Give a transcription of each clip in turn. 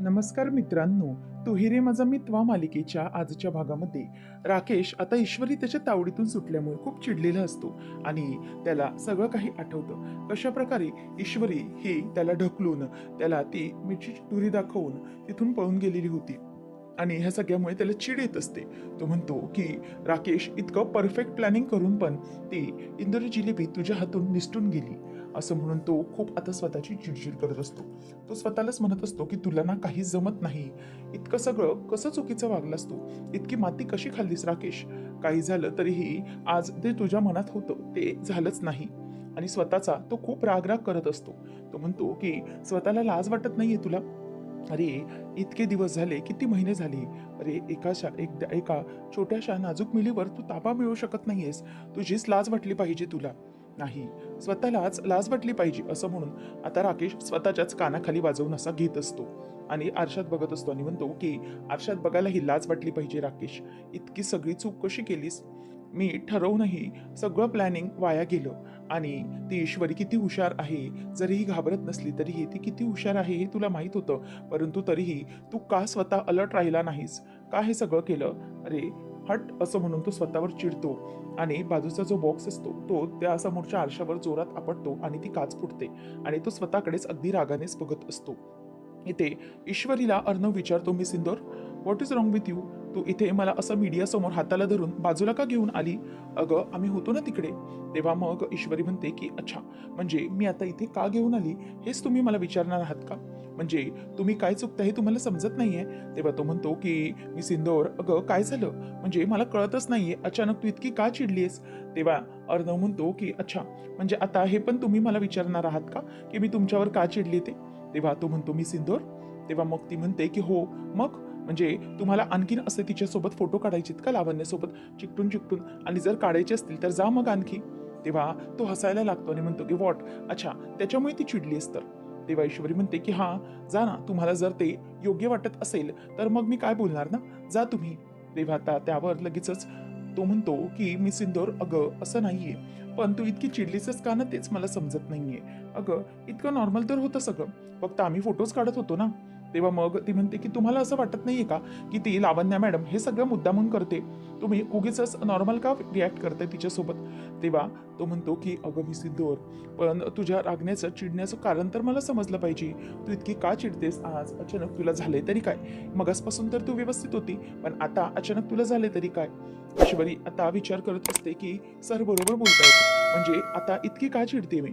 नमस्कार मित्रांनो तुहिरे माझा मित्वा मालिकेच्या आजच्या भागामध्ये. राकेश आता ईश्वरी त्याच्या तावडीतून सुटल्यामुळे खूप चिडलेला असतो आणि त्याला सगळं काही आठवतं. कशा प्रकारे ईश्वरी ही त्याला ढकलून त्याला ती मिठी तुरी दाखवून तिथून पळून गेलेली होती आणि ह्या सगळ्यामुळे त्याला चिड येत असते. तो म्हणतो की राकेश इतकं परफेक्ट प्लॅनिंग करून पण ती इंदोरी जिलेबी तुझ्या हातून निसटून गेली. असं म्हणून तो खूप आता स्वतःची चिडचिड करत असतो. तो स्वतःलाच म्हणत असतो की तुला ना काही जमत नाही. इतकं सगळं कसं चुकीचं वागलास तू? इतकी माती कशी खाल्लीस राकेश? काही झालं तरीही आज ते तुझ्या मनात होतं. ते झालंच नाही. आणि स्वतःचा तो खूप रागराग करत असतो. तो म्हणतो की स्वतःला लाज वाटत नाहीये तुला? अरे इतके दिवस झाले किती महिने झाले? अरे एकाशा एक एका छोट्याशा नाजूक मिलीवर तू ताबा मिळवू शकत नाहीयेस. तुझीच लाज वाटली पाहिजे तुला. नाही. स्वतःलाच लाज वाटली पाहिजे असं म्हणून आता राकेश स्वतःच्याच कानाखाली वाजवून असा घेत असतो. आणि आरशात बघत असतो आणि म्हणतो की आरशात बघायला ही लाज वाटली पाहिजे राकेश. इतकी सगळी चूक कशी केलीस? मी ठरवूनही सगळं प्लॅनिंग वाया गेलं. आणि ती ईश्वरी किती हुशार आहे जरीही घाबरत नसली तरीही ती किती हुशार आहे हे तुला माहीत होतं. परंतु तरीही तू का स्वतः अलर्ट राहिला नाहीस? का हे सगळं केलं? अरे हट असं म्हणून तो स्वतःवर चिडतो आणि बाजूचा जो बॉक्स असतो तो त्या समोरच्या आरशावर जोरात आपटतो आणि ती काच फुटते आणि तो स्वतःकडेच अगदी रागानेच बघत असतो. इथे ईश्वरीला अर्णव विचारतो मी सिंदोर what is wrong with you तू इथे मला असं मीडिया समोर हाताला धरून बाजूला का घेऊन आली? अगं आम्ही होतो ना तिकडे. तेव्हा मग ईश्वरी म्हणते की अच्छा म्हणजे मी आता इथे का घेऊन आली? हेच तुम्ही मला विचारणार आहात का? म्हणजे तुम्ही काय चुकता हे तुम्हाला समजत नाहीये. तेव्हा तो म्हणतो की मी सिंदोर अगं काय झालं? म्हणजे मला कळतच नाहीये. अचानक तू इतकी का चिडलीस तेव्हा अर्णव म्हणतो की अच्छा म्हणजे आता हे पण तुम्ही मला विचारणार आहात का? की मी तुमच्यावर का चिडली ते? तेव्हा तो म्हणतो मी सिंदोर. तेव्हा मग ती म्हणते की हो मग? म्हणजे तुम्हाला आणखीन असे तिच्यासोबत फोटो काढायचे का लावण्यासोबत? चिकटून चिकटून. आणि जर काढायचे असतील तर जा मग आणखी. तेव्हा तो हसायला लागतो आणि म्हणतो की वॉट? अच्छा त्याच्यामुळे ती चिडलीस तर. तेव्हा ईश्वरी म्हणते की हां जा ना तुम्हाला जर ते योग्य वाटत असेल तर मग मी काय बोलणार ना? जा तुम्ही. तेव्हा आता त्यावर लगेचच तो म्हणतो की मी सिंदोर अगं असं नाहीये. पण तू इतकी चिडलीसच का ना तेच मला समजत नाहीये. अगं इतकं नॉर्मल तर होतं सगळं. फक्त आम्ही फोटोज काढत होतो ना. तेव्हा मग ती म्हणते की तुम्हाला असं वाटत नाहीये का की ती लावण्या मॅडम हे सगळं मुद्दामून करते? तुम्ही उगीच नॉर्मल का रिॲक्ट करते तिच्यासोबत? तेव्हा तो म्हणतो की अगं मी सिद्धोर पण तुझ्या रागण्याचं चिडण्याचं कारण तर मला समजलं पाहिजे. तू इतकी का चिडतेस आज? अचानक तुला झाले तरी काय? मगासपासून तर तू व्यवस्थित होती पण आता अचानक तुला झाले तरी काय? ईश्वरी आता विचार करत असते की सर बरोबर बोलतायत. म्हणजे आता इतकी का चिडते मी?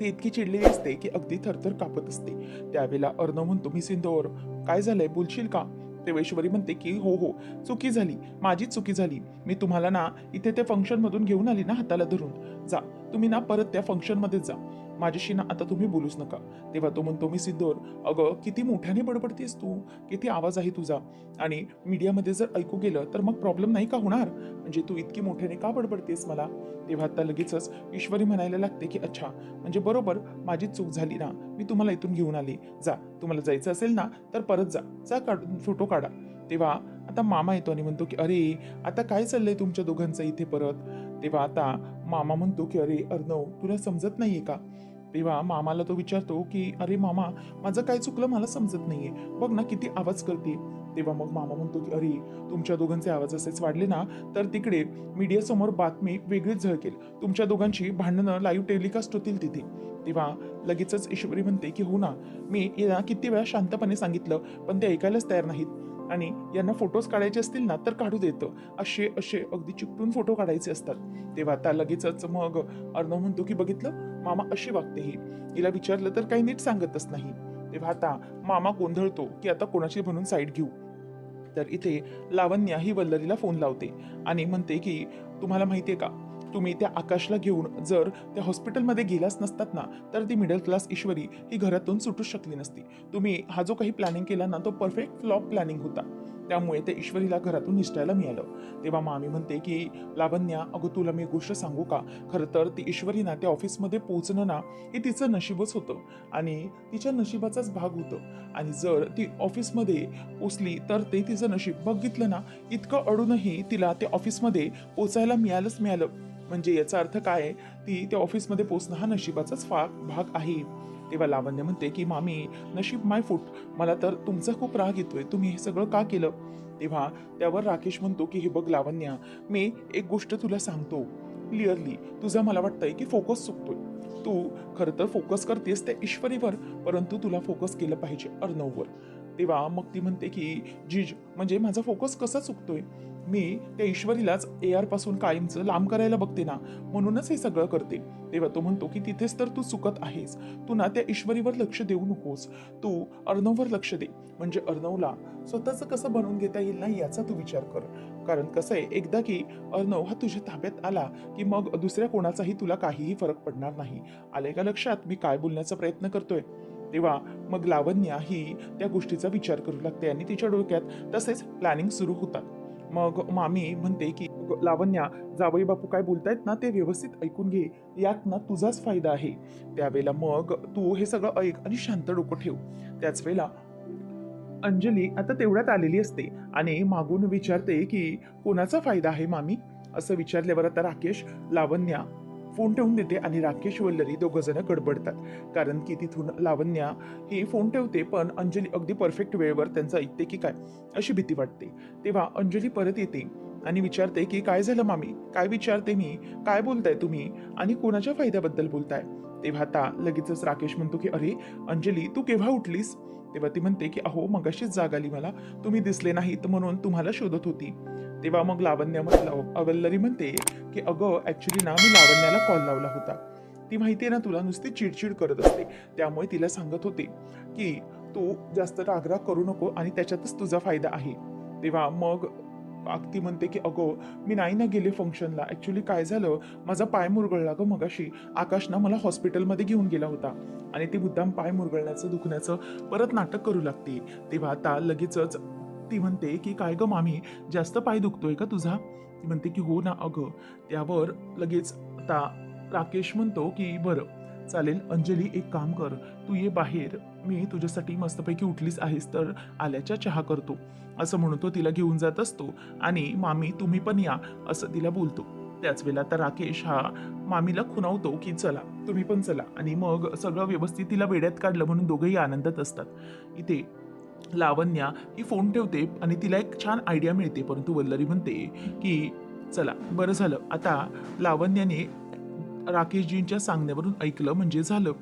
ती इतकी चिडलेली असते की अगदी थरथर कापत असते. त्यावेळेला अर्णव म्हणतो मी सिंधोर काय झालंय? बोलशील का? तेव्हा ईश्वरी म्हणते की हो हो चुकी झाली माझीच चुकी झाली. मी तुम्हाला ना इथे त्या फंक्शनमधून घेऊन आली ना हाताला धरून. जा. तुम्ही ना परत त्या फंक्शनमध्ये जा. माझ्याशी ना आता तुम्ही बोलूच नका. तेव्हा तो म्हणतो मी सिद्धोर अगं किती मोठ्याने बडबडतेस तू? किती आवाज आहे तुझा? आणि मीडियामध्ये जर ऐकू गेलं तर मग प्रॉब्लेम नाही का होणार? म्हणजे तू इतकी मोठ्याने का बडबडतेस मला? तेव्हा आता लगेचच ईश्वरी म्हणायला लागते की अच्छा म्हणजे बरोबर माझी चूक झाली ना. मी तुम्हाला इथून घेऊन आली. जा तुम्हाला जायचं असेल ना तर परत जा. जा काढून फोटो काढा. तेव्हा आता मामा येतो आणि म्हणतो की अरे आता काय चाललंय तुमच्या दोघांचं इथे परत? तेव्हा आता मामा म्हणतो की अरे अर्णव तुला समजत नाहीये का? तेव्हा मामाला तो विचारतो की अरे मामा माझं काय चुकलं मला समजत नाहीये. बघ ना किती आवाज करते. तेव्हा मग मामा म्हणतो की अरे तुमच्या दोघांचे आवाज असेच वाढले ना तर तिकडे मीडियासमोर बातमी वेगळीच झळकेल. तुमच्या दोघांची भांडणं लाईव्ह टेलिकास्ट होतील तिथे. तेव्हा लगेचच ईश्वरी म्हणते की हो ना मी याला किती वेळा शांतपणे सांगितलं पण ते ऐकायलाच तयार नाहीत. आणि यांना फोटोज काढायचे असतील ना तर काढू देतं. असे असे अगदी चिकटून फोटो काढायचे असतात. तेव्हा त्या लगेचच मग अर्णव म्हणतो की बघितलं? मामा अशी वागते ही. हिला विचारलं तर काही नीट सांगतच नाही. तेव्हा आता मामा गोंधळतो की आता कोणाची म्हणून साईड घेऊ? तर इथे लावण्या ही वल्लरीला फोन लावते आणि म्हणते की तुम्हाला माहितीये का? तुम्ही त्या आकाशला घेऊन जर त्या हॉस्पिटलमध्ये गेलाच नसतात ना तर ती मिडल क्लास ईश्वरी ही घरातून सुटूच शकली नसती. तुम्ही हा जो काही प्लॅनिंग केला ना तो परफेक्ट फ्लॉप प्लॅनिंग होता. त्यामुळे त्या ईश्वरीला घरातून निसटायला मिळालं. तेव्हा मामी म्हणते की लावण्या अगं तुला मी गोष्ट सांगू का? खरं तर ती ईश्वरी ना त्या ऑफिसमध्ये पोहोचणं ना हे तिचं नशीबच होतं. आणि तिच्या नशिबाचाच भाग होतं. आणि जर ती ऑफिसमध्ये पोचली तर ते तिचं नशीब बघितलं ना इतकं अडूनही तिला त्या ऑफिसमध्ये पोचायला मिळालंच मिळालं. म्हणजे याचा अर्थ काय आहे? ती त्या ऑफिसमध्ये पोचणं हा नशिबाचाच फा भाग आहे. तेव्हा लावण्य म्हणते की मामी नशीब माय फूट. मला तर तुमचा खूप राग येतोय. तुम्ही हे सगळं का केलं? तेव्हा त्यावर राकेश म्हणतो की हे बघ लावण्या मी एक गोष्ट तुला सांगतो. क्लिअरली तुझा मला वाटतंय की फोकस चुकतोय. तू खरं तर फोकस करतेस त्या ईश्वरीवर परंतु तुला फोकस केलं पाहिजे अर्णववर. तेव्हा मग ती म्हणते की जिज म्हणजे माझा फोकस कसा चुकतोय? मी त्या ईश्वरीलाच ए आरपासून कायमचं लांब करायला बघते ना म्हणूनच हे सगळं करते. तेव्हा तो म्हणतो की तिथेच तर तू चुकत आहेस. तू ना त्या ईश्वरीवर लक्ष देऊ नकोस. तू अर्णववर लक्ष दे. म्हणजे अर्णवला स्वतःचं कसं बनवून घेता येईल ना याचा तू विचार कर. कारण कसं आहे एकदा की अर्णव हा तुझ्या ताब्यात आला की मग दुसऱ्या कोणाचाही तुला काहीही फरक पडणार नाही. आले का लक्षात मी काय बोलण्याचा प्रयत्न करतोय? तेव्हा मग लावण्या ही त्या गोष्टीचा विचार करू लागते आणि तिच्या डोक्यात तसेच प्लॅनिंग सुरू होतात. मग मामी म्हणते की लावण्या जावई बापू काय बोलतायत ना ते व्यवस्थित ऐकून घे. यात ना तुझाच फायदा आहे. त्यावेळेला मग तू हे सगळं ऐक आणि शांत डोकं ठेव. त्याच वेळेला अंजली आता तेवढ्यात आलेली असते आणि मागून विचारते की कोणाचा फायदा आहे मामी? असं विचारल्यावर आता राकेश लावण्या फोन ठेवून देते आणि राकेश वल्लरी दोघं जण गडबडतात. कारण की तिथून लावण्या ही फोन ठेवते पण अंजली अगदी परफेक्ट वेळेवर त्यांचं ऐकते की काय अशी भीती वाटते. तेव्हा अंजली परत येते आणि विचारते की काय झालं मामी? काय विचारते मी? काय बोलताय तुम्ही? आणि कोणाच्या फायद्याबद्दल बोलताय? तेव्हा आता लगेचच राकेश म्हणतो की अरे अंजली तू केव्हा उठलीस? तेव्हा ती म्हणते की अहो मगाशीच जाग आली मला. तुम्ही दिसले नाहीत म्हणून तुम्हाला शोधत होती. तेव्हा मग लावण्या म्हटलं अवल्लरी म्हणते की अगं ऍक्च्युली ना मी लावण्याला कॉल लावला होता. ती माहिती आहे ना तुला नुसती चिडचिड करत असते. त्यामुळे तिला सांगत होते की तू जास्त रागराग करू नको आणि त्याच्यातच तुझा फायदा आहे. तेव्हा मग ती म्हणते की अगो मी नाही ना गेले फंक्शनला ॲक्च्युली काय झालं? माझा पाय मुरगळला गं मगाशी. आकाश ना मला हॉस्पिटलमध्ये घेऊन गेला होता. आणि ती मुद्दाम पाय मुरगळण्याचं दुखण्याचं परत नाटक करू लागते. तेव्हा आता लगेचच ती म्हणते की काय ग मामी जास्त पाय दुखतोय का तुझा? ती म्हणते की हो ना अगं. त्यावर लगेच आता राकेश म्हणतो की बरं चालेल अंजली एक काम कर. तू ये बाहेर. मी तुझ्यासाठी मस्तपैकी उठलीच आहेस तर आल्याच्या चहा करतो. असं म्हणून तो तिला घेऊन जात असतो आणि मामी तुम्ही पण या असं तिला बोलतो. त्याच वेळेला तर राकेश हा मामीला खुनावतो की चला तुम्ही पण चला. आणि मग सगळं व्यवस्थित तिला वेड्यात काढलं म्हणून दोघंही आनंदात असतात. इथे लावण्या ही फोन ठेवते आणि तिला एक छान आयडिया मिळते. परंतु वल्लरी म्हणते की चला बरं झालं. आता लावण्याने राकेशजींच्या सांगण्यावरून ऐकलं म्हणजे झालं.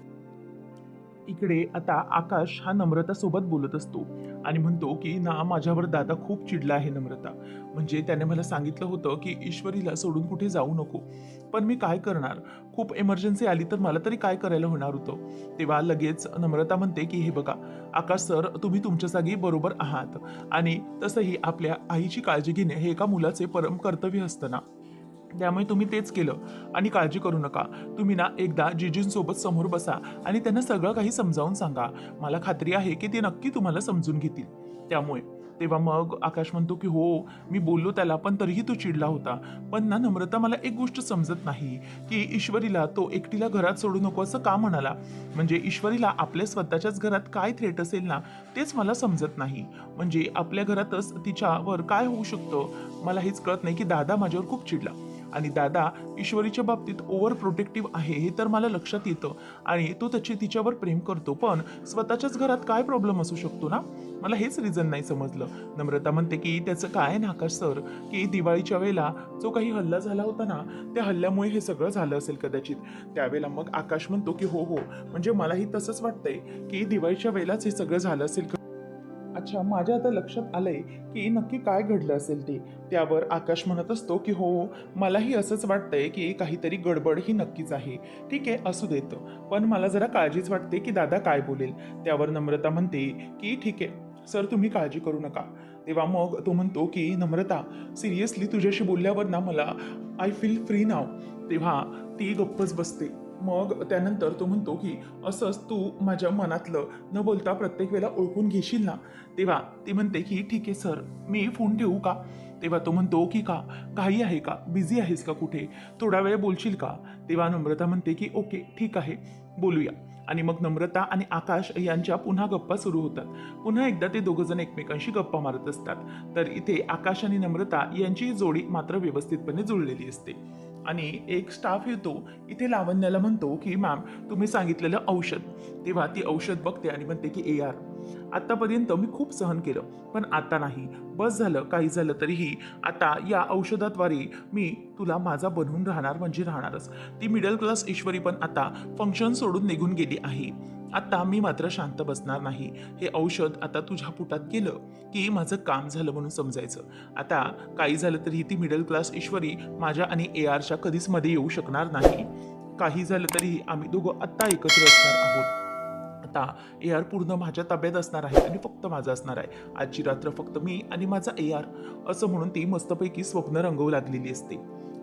इकडे आता आकाश हा नम्रतासोबत बोलत असतो आणि म्हणतो की ना माझ्यावर दादा खूप चिडला आहे नम्रता. म्हणजे त्याने मला सांगितलं होतं की ईश्वरीला सोडून कुठे जाऊ नको. पण मी काय करणार? खूप एमर्जन्सी आली तर मला तरी काय करायला होणार होतं? तेव्हा लगेच नम्रता म्हणते की हे बघा आकाश सर तुम्ही तुमच्या जागी बरोबर आहात आणि तसंही आपल्या आईची काळजी घेणे हे एका मुलाचे परम कर्तव्य असतं ना? त्यामुळे तुम्ही तेच केलं. आणि काळजी करू नका. तुम्ही ना एकदा जीजींसोबत समोर बसा आणि त्यांना सगळं काही समजावून सांगा. मला खात्री आहे की ते नक्की तुम्हाला समजून घेतील. त्यामुळे तेव्हा मग आकाश म्हणतो की हो मी बोललो त्याला पण तरीही तो चिडला होता. पण ना नम्रता मला एक गोष्ट समजत नाही की ईश्वरीला तो एकटीला घरात सोडू नको असं का म्हणाला? म्हणजे ईश्वरीला आपल्या स्वतःच्याच घरात काय थ्रेट असेल ना तेच मला समजत नाही. म्हणजे आपल्या घरातच तिच्यावर काय होऊ शकतं? मला हेच कळत नाही की दादा माझ्यावर खूप चिडला. आणि दादा ईश्वरीच्या बाबतीत ओव्हर प्रोटेक्टिव्ह आहे हे तर मला लक्षात येतं. आणि तो त्याची तिच्यावर प्रेम करतो पण स्वतःच्याच घरात काय प्रॉब्लेम असू शकतो ना? मला हेच रिझन नाही समजलं. नम्रता म्हणते की त्याचं काय नाकाश सर की दिवाळीच्या वेळेला जो काही हल्ला झाला होता ना त्या हल्ल्यामुळे हे सगळं झालं असेल कदाचित. त्यावेळेला मग आकाश म्हणतो की हो हो. म्हणजे मलाही तसंच वाटतंय की दिवाळीच्या वेळेलाच हे सगळं झालं असेल अच्छा माझ्या आता लक्षात आलंय की नक्की काय घडलं असेल ते. त्यावर आकाश म्हणत असतो की हो मलाही असंच वाटतंय की काहीतरी गडबड ही नक्कीच आहे. ठीक आहे असू देत. पण मला जरा काळजीच वाटते की दादा काय बोलेल. त्यावर नम्रता म्हणते की ठीक आहे सर तुम्ही काळजी करू नका. तेव्हा मग तो म्हणतो की नम्रता सिरियसली तुझ्याशी बोलल्यावर ना मला आय फील फ्री नाव तेव्हा ती गप्पच बसते. मग त्यानंतर तो म्हणतो की असंच तू माझ्या मनातलं न बोलता प्रत्येक वेळेला ओळखून घेशील ना? तेव्हा ती म्हणते की ठीक आहे सर. मी फोन ठेवू का? तेव्हा तो म्हणतो की का? काही आहे का? बिझी आहेस का कुठे? थोडा वेळ बोलशील का? तेव्हा नम्रता म्हणते की ओके ठीक आहे. बोलूया. आणि मग नम्रता आणि आकाश यांच्या पुन्हा गप्पा सुरू होतात. पुन्हा एकदा ते दोघंजण एकमेकांशी गप्पा मारत असतात. तर इथे आकाश आणि नम्रता यांची जोडी मात्र व्यवस्थितपणे जुळलेली असते. आणि एक स्टाफ येतो इथे लावण्याला म्हणतो की मॅम तुम्ही सांगितलेलं औषध. तेव्हा ती औषध बघते आणि म्हणते की ए आर आतापर्यंत मी खूप सहन केलं पण आता नाही. बस झालं काही झालं तरीही आता या औषधाद्वारे मी तुला माझा बनवून राहणार म्हणजे राहणारच. ती मिडल क्लास ईश्वरी पण आता फंक्शन सोडून निघून गेली आहे. आता मी मात्र शांत बसणार नाही. हे औषध आता तुझ्या पोटात गेलं की माझं काम झालं म्हणून समजायचं. आता काही झालं तरी ती मिडल क्लास ईश्वरी माझ्या आणि ए आरच्या कधीच मध्ये येऊ शकणार नाही. काही झालं तरीही आम्ही दोघं आत्ता एकत्र असणार आहोत. आता ए आर पूर्ण माझ्या ताब्यात असणार आहे आणि फक्त माझा असणार आहे. आजची रात्र फक्त मी आणि माझा ए आर असं म्हणून ती मस्तपैकी स्वप्न रंगवू लागलेली असते.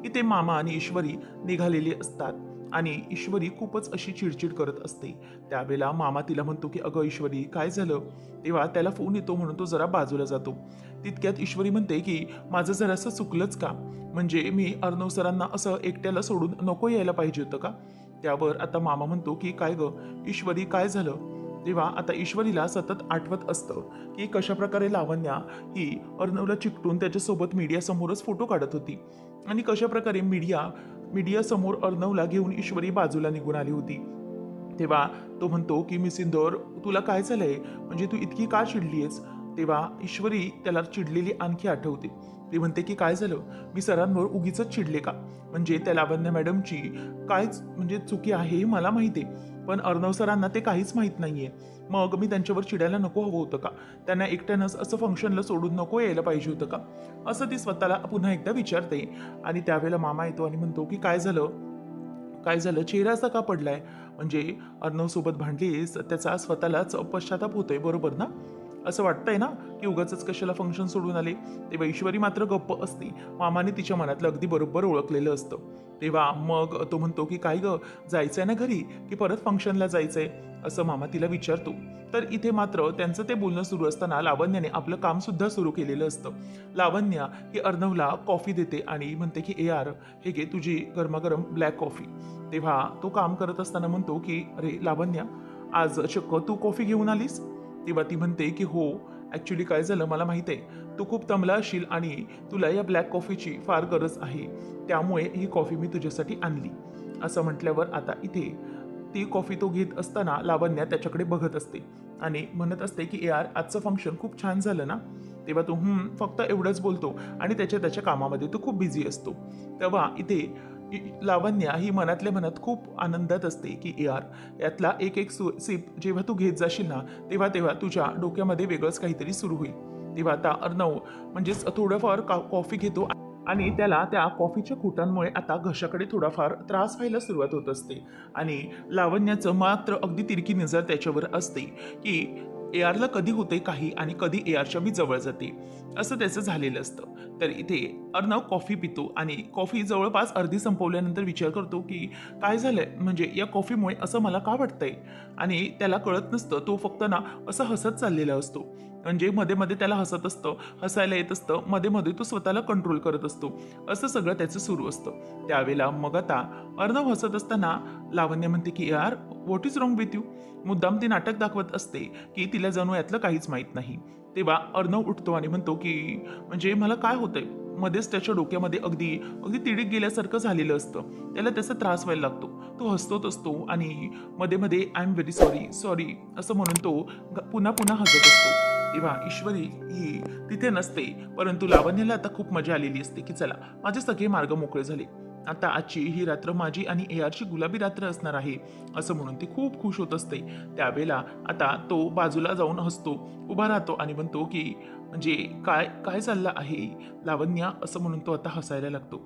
इथे मामा आणि ईश्वरी निघालेली असतात आणि ईश्वरी खूपच अशी चिडचिड करत असते. त्यावेळेला मामा तिला म्हणतो की अगं ईश्वरी काय झालं? तेव्हा त्याला फोन येतो म्हणून तो जरा बाजूला जातो. तितक्यात ईश्वरी म्हणते की माझं जरासं चुकलंच का? म्हणजे मी अर्णव सरांना असं एकट्याला सोडून नको यायला पाहिजे होतं का? त्यावर आता मामा म्हणतो की काय ग? ईश्वरी काय झालं? तेव्हा आता ईश्वरीला सतत आठवत असतं की कशा प्रकारे लावण्या ही अर्णवला चिकटून त्याच्यासोबत मीडियासमोरच फोटो काढत होती. आणि कशा प्रकारे मीडिया मीडियासमोर अर्णवला घेऊन ईश्वरी बाजूला निघून आली होती. तेव्हा तो म्हणतो की मिस इंदोर तुला काय झालंय? म्हणजे तू इतकी का चिडली आहेस तेव्हा ईश्वरी त्याला चिडलेली आणखी आठवते. ती म्हणते की काय झालं? मी सरांवर उगीच चिडले का? म्हणजे त्या लावण्य मॅडमची कायच म्हणजे चुकी आहे हे मला माहिती आहे. पण अर्णव सरांना ते काहीच माहीत नाही आहे मग मी त्यांच्यावर चिडायला नको हवं होतं का? त्यांना एकट्यानंच असं फंक्शनला सोडून नको यायला पाहिजे होतं का? असं ती स्वतःला पुन्हा एकदा विचारते. आणि त्यावेळेला मामा येतो आणि म्हणतो की काय झालं? काय झालं? चेहरा असा का पडलाय? म्हणजे अर्णवसोबत भांडलीस त्याचा स्वतःलाच पश्चाताप होतोय बरोबर ना? असं वाटतंय ना की उगाच कशाला फंक्शन सोडून आले? तेव्हा ईश्वरी मात्र गप्प असते. मामाने तिच्या मनातलं अगदी बरोबर ओळखलेलं असतं. तेव्हा मग तो म्हणतो की काय ग? जायचंय ना घरी? की परत फंक्शनला जायचंय? असं मामा तिला विचारतो. तर इथे मात्र त्यांचं ते बोलणं सुरू असताना लावण्याने आपलं काम सुद्धा सुरू केलेलं असतं. लावण्या ही अर्णवला कॉफी देते आणि म्हणते की ए आर हे घे तुझी गरमागरम ब्लॅक कॉफी तेव्हा तो काम करत असताना म्हणतो की अरे लावण्या आज चक्क तू कॉफी घेऊन आलीस? तेव्हा ती म्हणते की हो ॲक्च्युली काय झालं मला माहिती आहे. तू खूप तमला असशील आणि तुला या ब्लॅक कॉफीची फार गरज आहे. त्यामुळे ही कॉफी मी तुझ्यासाठी आणली. असं म्हटल्यावर आता इथे ती कॉफी तो घेत असताना लावण्या त्याच्याकडे बघत असते आणि म्हणत असते की ए आर आजचं फंक्शन खूप छान झालं ना? तेव्हा तो फक्त एवढंच बोलतो आणि त्याच्या त्याच्या कामामध्ये तो खूप बिझी असतो. तेव्हा इथे लावण्या ही मनातल्या मनात खूप आनंदात असते की यार यातला एक एक सु सिप जेव्हा तू घेत जाशील ना तेव्हा तेव्हा तुझ्या डोक्यामध्ये वेगळंच काहीतरी सुरू होईल. तेव्हा आता अर्णव म्हणजेच थोडंफार का कॉफी घेतो आणि त्याला त्या कॉफीच्या खोटांमुळे आता घशाकडे थोडाफार त्रास व्हायला सुरुवात होत असते. आणि लावण्याचं मात्र अगदी तिरकी नजर त्याच्यावर असते की ए आरला कधी होते काही आणि कधी ए आरच्या मी जवळ जाते. असं त्याचं झालेलं असतं. तर इथे अर्णव कॉफी पितो आणि कॉफी जवळपास अर्धी संपवल्यानंतर विचार करतो की काय झालंय? म्हणजे या कॉफीमुळे असं मला का वाटतंय? आणि त्याला कळत नसतं. तो फक्त ना असं हसत चाललेला असतो. म्हणजे मध्ये मध्ये त्याला हसत असतं हसायला येत असतं मध्ये मध्ये तो स्वतःला कंट्रोल करत असतो. असं सगळं त्याचं सुरू असतं. त्यावेळेला मग आता अर्णव हसत असताना लावण्य म्हणते की यार what is wrong with you मुद्दाम ती नाटक दाखवत असते की तिला जणू यातलं काहीच माहीत नाही. तेव्हा अर्णव उठतो आणि म्हणतो की म्हणजे मला काय होतंय? मध्येच त्याच्या डोक्यामध्ये अगदी अगदी तिडीक गेल्यासारखं झालेलं असतं. त्याला त्याचा त्रास व्हायला लागतो. तो हसतोच असतो आणि मध्ये मध्ये I am very sorry sorry असं म्हणून तो ग- पुन्हा पुन्हा हसत असतो. तेव्हा ईश्वरी ही तिथे नसते परंतु लावण्याला आता खूप मजा आलेली असते की चला माझे सगळे मार्ग मोकळे झाले. आता आजची ही रात्र माझी आणि ए आरची गुलाबी रात्र असणार आहे असं म्हणून ती खूप खुश होत असते. त्यावेळेला आता तो बाजूला जाऊन हसतो उभा राहतो आणि म्हणतो की म्हणजे काय काय चाललं आहे? लावण्या असं म्हणून तो आता हसायला लागतो.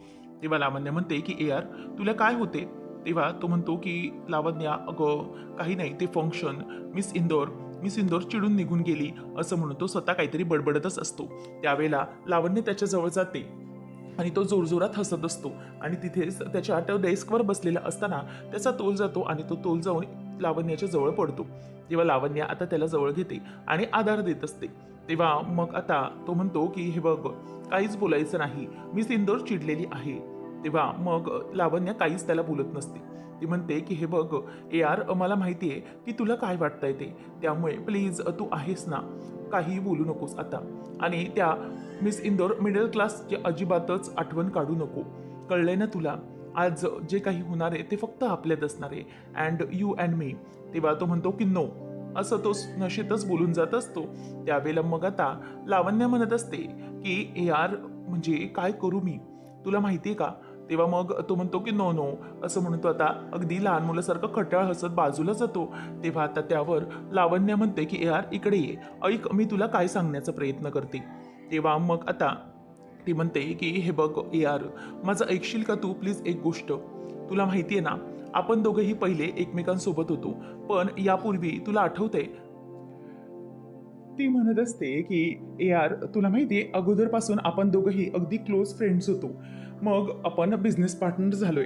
तेव्हा लावण्य म्हणते की ए आर तुला काय होते? तेव्हा तो म्हणतो की लावण्या अगं काही नाही ते फंक्शन मिस इंदोर मी सिंदोर चिडून निघून गेली असं म्हणून तो स्वतः काहीतरी बडबडतच असतो. त्यावेळेला लावण्य त्याच्याजवळ जाते आणि तो जोरजोरात हसत असतो. आणि तिथेच त्याच्या त्या डेस्कवर बसलेला असताना त्याचा तोल जातो आणि तो तोल जाऊन लावण्याच्या जवळ पडतो. तेव्हा लावण्या आता त्याला जवळ घेते आणि आधार देत असते. तेव्हा मग आता तो म्हणतो की हे बघ काहीच बोलायचं नाही. मी सिंदोर चिडलेली आहे. तेव्हा मग लावण्या काहीच त्याला बोलत नसते. ती म्हणते की हे बघ ए आर मला माहिती आहे की तुला काय वाटतंय ते. त्यामुळे प्लीज तू आहेस ना. काहीही बोलू नकोस आता. आणि त्या मिस इंदोर मिडल क्लासची अजिबातच आठवण काढू नको. कळलंय ना तुला? आज जे काही होणार आहे ते फक्त आपल्यात असणार आहे. And you and me. तेव्हा तो म्हणतो की नो. असं तो नशेतच बोलून जात असतो. त्यावेळेला मग आता लावण्य म्हणत असते की ए आर म्हणजे काय करू मी? तुला माहिती आहे का? तेव्हा मग तो म्हणतो की नो नो. असं म्हणतो आता. अगदी लहान मुलासारखं खटाळ हसत बाजूला जातो. तेव्हा आता त्यावर लावण्य म्हणते की यार इकडे ये. ऐक मी तुला काय सांगण्याचा प्रयत्न करते. तेव्हा मग आता ती म्हणते की हे बघ यार माझं ऐकशील का तू? प्लीज एक गोष्ट. तुला माहिती आहे ना आपण दोघंही पहिले एकमेकांसोबत होतो. पण यापूर्वी तुला आठवतंय ती म्हणत असते की यार तुला माहिती आहे अगोदरपासून आपण दोघंही अगदी क्लोज फ्रेंड्स होतो. मग आपण बिझनेस पार्टनर झालोय.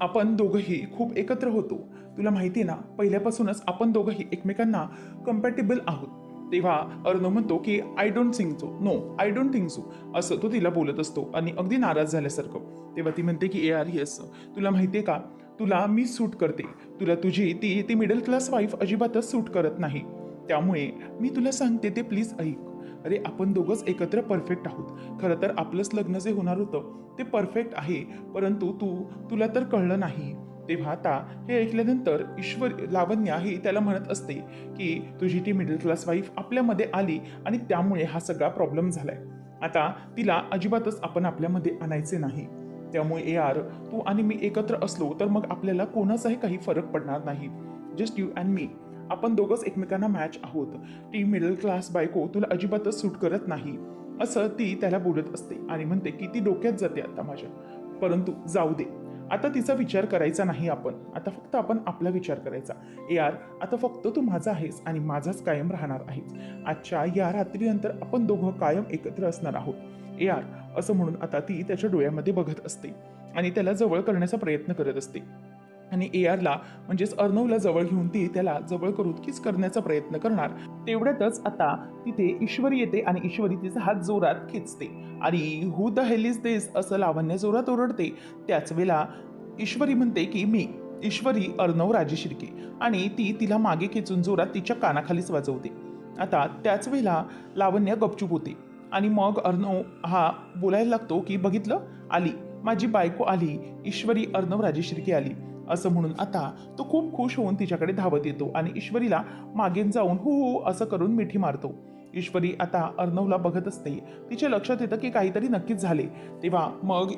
आपण दोघंही खूप एकत्र होतो. तुला माहिती आहे ना पहिल्यापासूनच आपण दोघंही एकमेकांना कम्पॅटेबल आहोत. तेव्हा अर्णव म्हणतो की I don't think so no I don't think so असं तो तिला बोलत असतो आणि अगदी नाराज झाल्यासारखं. तेव्हा ती म्हणते की ए आर ही असं तुला माहिती आहे का? तुला मी सूट करते. तुला तुझी ती ती मिडल क्लास वाईफ अजिबातच सूट करत नाही. त्यामुळे मी तुला सांगते ते प्लीज ऐक. अरे आपण दोघंच एकत्र परफेक्ट आहोत. खरं तर आपलंच लग्न जे होणार होतं ते परफेक्ट आहे. परंतु तू तुला तर कळलं नाही. तेव्हा आता हे ऐकल्यानंतर ईश्वर लावण्या ही त्याला म्हणत असते की तुझी ती मिडल क्लास वाईफ आपल्यामध्ये आली आणि त्यामुळे हा सगळा प्रॉब्लेम झालाय. आता तिला अजिबातच आपण आपल्यामध्ये आणायचे नाही. त्यामुळे ए आर तू आणि मी एकत्र असलो तर मग आपल्याला कोणाचाही काही फरक पडणार नाही. जस्ट यू अँड मी आपण दोघंच एकमेकांना मॅच आहोत. ती मिडल क्लास बायको तुला अजिबातच सूट करत नाही. असं ती त्याला बोलत असते आणि म्हणते की ती डोक्यात जाते आता माझ्या. परंतु जाऊ दे. आता तिचा विचार करायचा नाही आपण. आता फक्त आपण आपला विचार करायचा. यार आता फक्त तू माझा आहेस आणि माझाच कायम राहणार आहेस. आजच्या या रात्रीनंतर आपण दोघं कायम एकत्र असणार आहोत. यार असं म्हणून आता ती त्याच्या डोळ्यामध्ये बघत असते आणि त्याला जवळ करण्याचा प्रयत्न करत असते. आणि ए आरला म्हणजेच अर्णवला जवळ घेऊन ती त्याला जवळ करून किस करण्याचा प्रयत्न करणार. तेवढ्यातच आता तिथे ईश्वरी येते आणि ईश्वरी तिचा हात जोरात खेचते. आणि who the hell is this असं लावण्य जोरात ओरडते. त्याच वेळेला ईश्वरी म्हणते की मी ईश्वरी अर्णव राजे शिर्के. आणि ती तिला मागे खेचून जोरात तिच्या कानाखालीच वाजवते. आता त्याच वेळेला लावण्य गपचूप होते. आणि मग अर्णव हा बोलायला लागतो की बघितलं? आली. माझी बायको आली. ईश्वरी अर्णव राजे शिर्के आली. असं म्हणून आता तो खूप खुश होऊन तिच्याकडे धावत येतो आणि ईश्वरीला मागेन जाऊन हु हु असं करून मिठी मारतो. ईश्वरी आता अर्णवला बघत असते. तिच्या लक्षात येतं की काहीतरी नक्कीच झाले. तेव्हा मग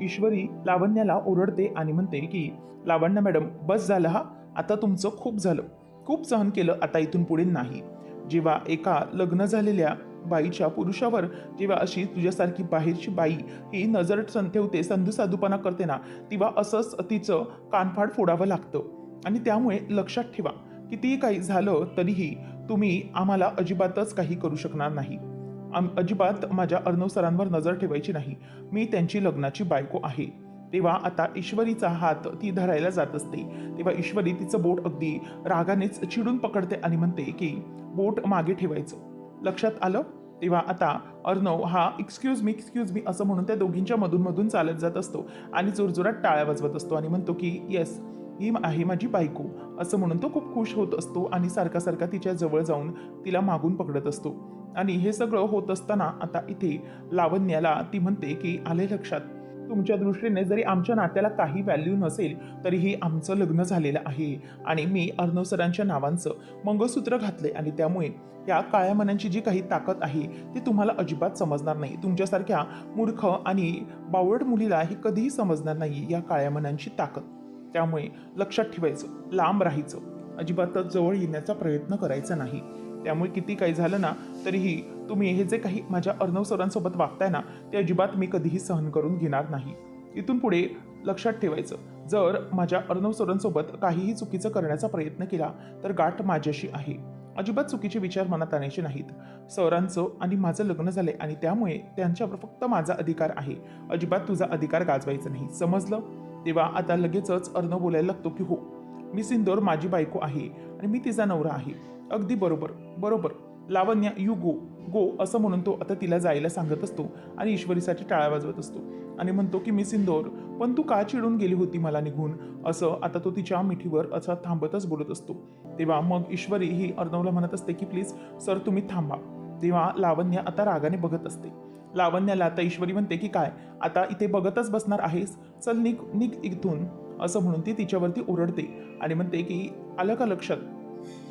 ईश्वरी लावण्याला ओरडते आणि म्हणते की लावण्या मॅडम बस झालं हा. आता तुमचं खूप झालं. खूप सहन केलं आता इथून पुढे नाही. जेव्हा एका लग्न झालेल्या बाईच्या पुरुषावर. जेव्हा अशी तुझ्यासारखी बाहेरची बाई ही नजर सन ठेवते संधू साधूपणा करते ना तेव्हा असंच तिचं कानफाड फोडावं लागतं. आणि त्यामुळे लक्षात ठेवा कितीही काही झालं तरीही तुम्ही आम्हाला अजिबातच काही करू शकणार नाही. आम अजिबात माझ्या अर्णव सरांवर नजर ठेवायची नाही. मी त्यांची लग्नाची बायको आहे. तेव्हा आता ईश्वरीचा हात ती धरायला जात असते. तेव्हा ईश्वरी तिचं बोट अगदी रागानेच चिडून पकडते आणि म्हणते की बोट मागे ठेवायचं. लक्षात आलं? तेव्हा आता अर्णव हा एक्सक्यूज मी एक्सक्यूज मी असं म्हणून त्या दोघींच्या मधून मधून चालत जात असतो आणि जोरजोरात टाळ्या वाजवत असतो आणि म्हणतो की येस ही आहे माझी बायको असं म्हणून तो खूप खुश होत असतो आणि सारखा सारखा तिच्या जवळ जाऊन तिला मागून पकडत असतो. आणि हे सगळं होत असताना आता इथे लावण्याला ती म्हणते की आले लक्षात. तुमच्या दृष्टीने जरी आमच्या नात्याला काही व्हॅल्यू नसेल तरीही आमचं लग्न झालेलं आहे. आणि मी अर्णव सरांच्या नावांचं मंगळसूत्र घातले आणि त्यामुळे या काळ्या मनांची जी काही ताकद आहे ती तुम्हाला अजिबात समजणार नाही. तुमच्यासारख्या मूर्ख आणि बावळट मुलीला हे कधीही समजणार नाही या काळ्या मनांची ताकद. त्यामुळे लक्षात ठेवायचं लांब राहायचं. अजिबातच जवळ येण्याचा प्रयत्न करायचा नाही. त्यामुळे किती काही झालं ना तरीही तुम्ही हे जे काही माझ्या अर्णव सरांसोबत वागताय ना ते अजिबात मी कधीही सहन करून घेणार नाही. इथून पुढे लक्षात ठेवायचं जर माझ्या अर्णव सरांसोबत काहीही चुकीचं करण्याचा प्रयत्न केला तर गाठ माझ्याशी आहे. अजिबात चुकीचे विचार मनात आणायचे नाहीत. सरांचं आणि माझं लग्न झालं आणि त्यामुळे त्यांच्यावर फक्त माझा अधिकार आहे. अजिबात तुझा अधिकार गाजवायचा नाही. समजलं? तेव्हा आता लगेचच अर्णव बोलायला लागतो की हो मी सिंदोर माझी बायको आहे आणि मी तिचा नवरा आहे. अगदी बरोबर बरोबर. लावण्या यू गो गो असं म्हणून तो आता तिला जायला सांगत असतो आणि ईश्वरीसाठी टाळ्या वाजवत असतो. आणि म्हणतो की मी सिंदोर पण तू का चिडून गेली होती मला निघून? असं आता तो तिच्या मिठीवर असा थांबतच बोलत असतो. तेव्हा मग ईश्वरी ही अर्णवला म्हणत असते की प्लीज सर तुम्ही थांबा. तेव्हा लावण्य आता रागाने बघत असते. लावण्याला आता ईश्वरी म्हणते की काय आता इथे बघतच बसणार आहेस? चल निघ निघ इथून. असं म्हणून ती तिच्यावरती ओरडते आणि म्हणते की आलं का लक्षात?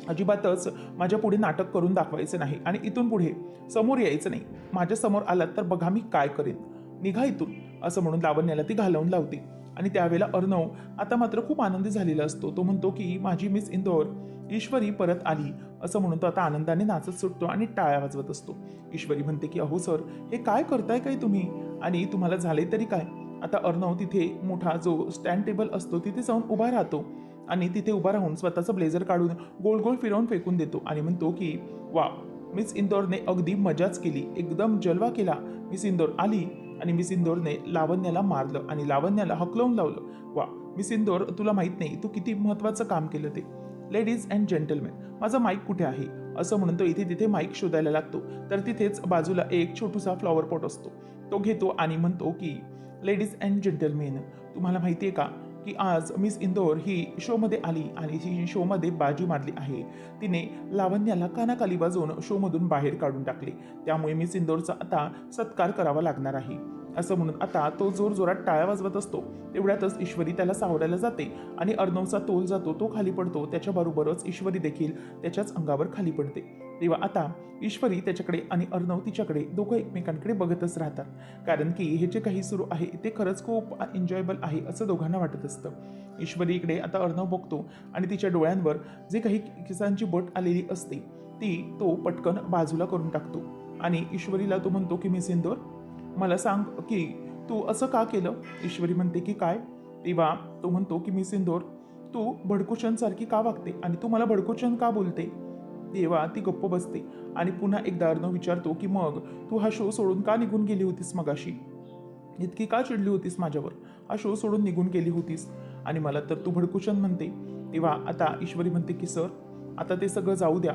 अजिबातच माझ्या पुढे नाटक करून दाखवायचं नाही आणि इथून पुढे समोर यायचं नाही. माझ्यासमोर आलात तर बघा मी काय करेन. निघा इथून असं म्हणून लावण्याला ती घालवून लावते. आणि त्यावेळेला अर्णव आता मात्र खूप आनंदी झालेला असतो. तो म्हणतो की माझी मिस इंदोर ईश्वरी परत आली. असं म्हणून तो आता आनंदाने नाचत सुटतो आणि टाळ्या वाजवत असतो. ईश्वरी म्हणते की अहो सर हे काय करताय काय तुम्ही? आणि तुम्हाला झाले तरी काय? आता अर्णव तिथे मोठा जो स्टँड टेबल असतो तिथे जाऊन उभा राहतो. आणि तिथे उभा राहून स्वतःचं ब्लेझर काढून गोल गोल फिरवून फेकून देतो. आणि म्हणतो की वा मिस इंदोरने अगदी मजाच केली. एकदम जलवा केला. मिस इंदोर आली आणि मिस इंदोरने लावण्याला मारलं आणि लावण्याला हकलवून लावलं. वा मिस इंदोर तुला माहीत नाही तू किती महत्वाचं काम केलं ते. लेडीज अँड जेंटलमॅन माझा माईक कुठे आहे? असं म्हणून तो इथे तिथे माईक शोधायला लागतो. तर तिथेच बाजूला एक छोटूसा फ्लॉवर पॉट असतो. तो घेतो आणि म्हणतो की लेडीज अँड जेंटलमेन तुम्हाला माहिती आहे का की आज मिस इंदोर ही शोमध्ये आली आणि ही शोमध्ये बाजी मारली आहे. तिने लावण्याला कानाखाली वाजवून शोमधून बाहेर काढून टाकले. त्यामुळे मिस इंदोरचा आता सत्कार करावा लागणार आहे. असं म्हणून आता तो जोर जोरात टाळ्या वाजवत असतो. तेवढ्यातच ईश्वरी त्याला सावरायला जाते आणि अर्णवचा तोल जातो तो खाली पडतो. त्याच्याबरोबरच ईश्वरी देखील त्याच्याच अंगावर खाली पडते. तेव्हा आता ईश्वरी त्याच्याकडे आणि अर्णव तिच्याकडे दोघं एकमेकांकडे बघतच राहतात. कारण की हे जे काही सुरू आहे ते खरंच खूप एन्जॉयबल आहे असं दोघांना वाटत असतं. ईश्वरी इकडे आता अर्णव बघतो आणि तिच्या डोळ्यांवर जे काही किसांची बट आलेली असते ती तो पटकन बाजूला करून टाकतो. आणि ईश्वरीला तो म्हणतो की मी सिंदोर मला सांग की तू असं का केलं? ईश्वरी म्हणते की काय? तेव्हा तो म्हणतो की मी सिंदोर तू भडकुशनसारखी का वागते आणि तू मला भडकुशन का बोलते? तेव्हा ती गप्प बसते. आणि पुन्हा एकदा अर्णव विचारतो की मग तू हा शो सोडून का निघून गेली होतीस मगाशी? इतकी का चिडली होतीस माझ्यावर? हा शो सोडून निघून गेली होतीस. आणि मला तर तू भडकुशन म्हणते. तेव्हा आता ईश्वरी म्हणते की सर आता ते सगळं जाऊ द्या.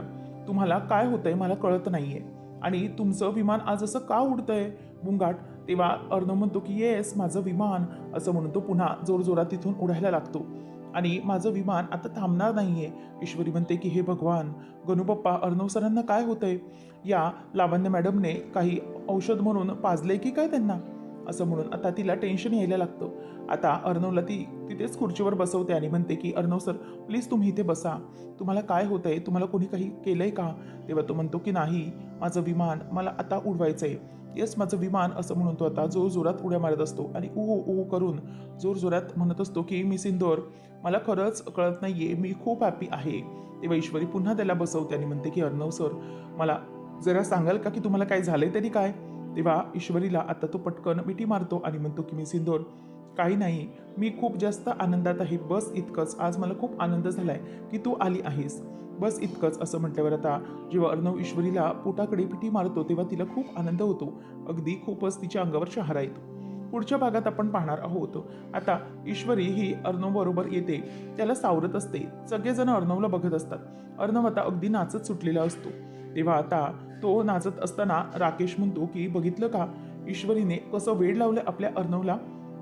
तुम्हाला काय होतंय मला कळत नाहीये. आणि तुमचं विमान आज असं का उडतंय? बुंगाट तेव्हा अर्णव म्हणतो की येस माझं विमान. असं म्हणून तो पुन्हा जोरजोरात तिथून उडायला लागतो. आणि माझं विमान आता थांबणार नाही आहे ईश्वरी म्हणते की हे भगवान गणूपप्पा अर्णव सरांना काय होतंय? या लावण्य मॅडमने काही औषध म्हणून पाजले की काय त्यांना? असं म्हणून आता तिला टेन्शन यायला लागतं. आता अर्णवला ती तिथेच खुर्चीवर बसवते आणि म्हणते की अर्णव सर प्लीज तुम्ही इथे बसा. तुम्हाला काय होतंय? तुम्हाला कोणी काही केलंय का? तेव्हा तो म्हणतो की नाही माझं विमान मला आता उडवायचं आहे येस माझं विमान असं म्हणून तो आता जोर जोरात उड्या मारत असतो आणि उहू उहू करून जोर जोरात म्हणत असतो की मी सिंदोर मला खरंच कळत नाहीये मी खूप हॅपी आहे. तेव्हा ईश्वरी पुन्हा त्याला बसवते आणि म्हणते की अर्णव सर मला जरा सांगाल का की तुम्हाला काय झालंय तरी काय? तेव्हा ईश्वरीला आता तो पटकन मिठी मारतो आणि म्हणतो की मी सिंदोर काही नाही. मी खूप जास्त आनंदात आहे. बस इतकंच. आज मला खूप आनंद झालाय की तू आली आहेस. बस इतकंच असं म्हटल्यावर आता जेव्हा अर्णव ईश्वरीला पोटाकडे पिठी मारतो तेव्हा तिला खूप आनंद होतो. अगदी खूपच तिच्या अंगावर शहारा येतो. पुढच्या भागात आपण पाहणार आहोत. आता ईश्वरी ही अर्णव बरोबर येते. त्याला सावरत असते. सगळेजण अर्णवला बघत असतात. अर्णव आता अगदी नाचत सुटलेला असतो. तेव्हा आता तो नाचत असताना राकेश म्हणतो की बघितलं का? ईश्वरीने कसं वेळ लावलं आपल्या अर्णवला?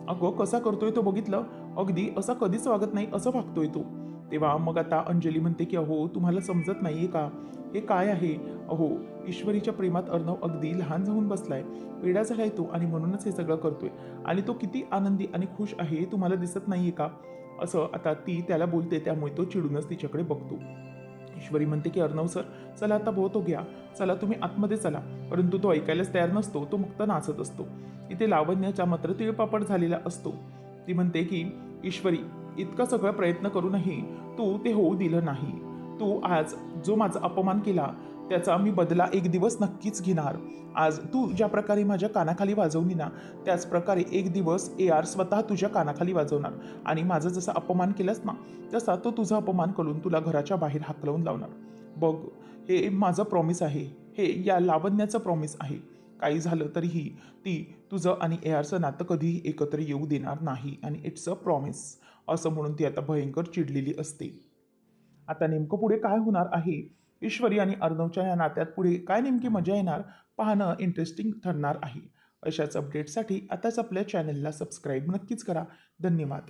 अगं कसा करतोय तो बघितलं? अगदी असा कधीच वागत नाही असं वागतोय तो. तेव्हा मग आता अंजली म्हणते की अहो तुम्हाला समजत नाहीये का? हे काय आहे? अहो ईश्वरीच्या प्रेमात अर्णव अगदी लहान जाऊन बसलाय. वेडा झालाय तो आणि म्हणूनच हे सगळं करतोय. आणि तो किती आनंदी आणि खुश आहे तुम्हाला दिसत नाहीये का? असं आता ती त्याला बोलते त्यामुळे तो चिडूनच तिच्याकडे बघतो. ईश्वरी म्हणते की अर्णव सर चला आता तो हो घ्या चला तुम्ही आतमध्ये चला. परंतु तो ऐकायलाच तयार नसतो तो फक्त नाचत असतो. इथे लावण्याच्या मात्र तिळपापड झालेला असतो. ती म्हणते की ईश्वरी इतका सगळा प्रयत्न करूनही तू ते होऊ दिलं नाही. तू आज जो माझा अपमान केला त्याचा मी बदला एक दिवस नक्कीच घेणार. आज तू ज्या प्रकारे माझ्या कानाखाली वाजवली ना त्याच प्रकारे एक दिवस ए आर स्वतः तुझ्या कानाखाली वाजवणार. आणि माझा जसा अपमान केलास ना तसा तो तुझा अपमान करून तुला घराच्या बाहेर हाकलवून लावणार. बघ हे माझं प्रॉमिस आहे. हे या लावण्याचं प्रॉमिस आहे. काही झालं तरीही ती तुझं आणि ए आरचं नातं कधीही एकत्र येऊ देणार नाही आणि इट्स अ प्रॉमिस असं म्हणून ती आता भयंकर चिडलेली असते. आता नेमकं पुढे काय होणार आहे? ईश्वरी आणि अर्णवच्या या नात्यात पुढे काय नेमकी मजा येणार? पाहणं इंटरेस्टिंग ठरणार आहे. अशाच अपडेटसाठी आताच आपल्या चॅनलला सबस्क्राईब नक्कीच करा. धन्यवाद.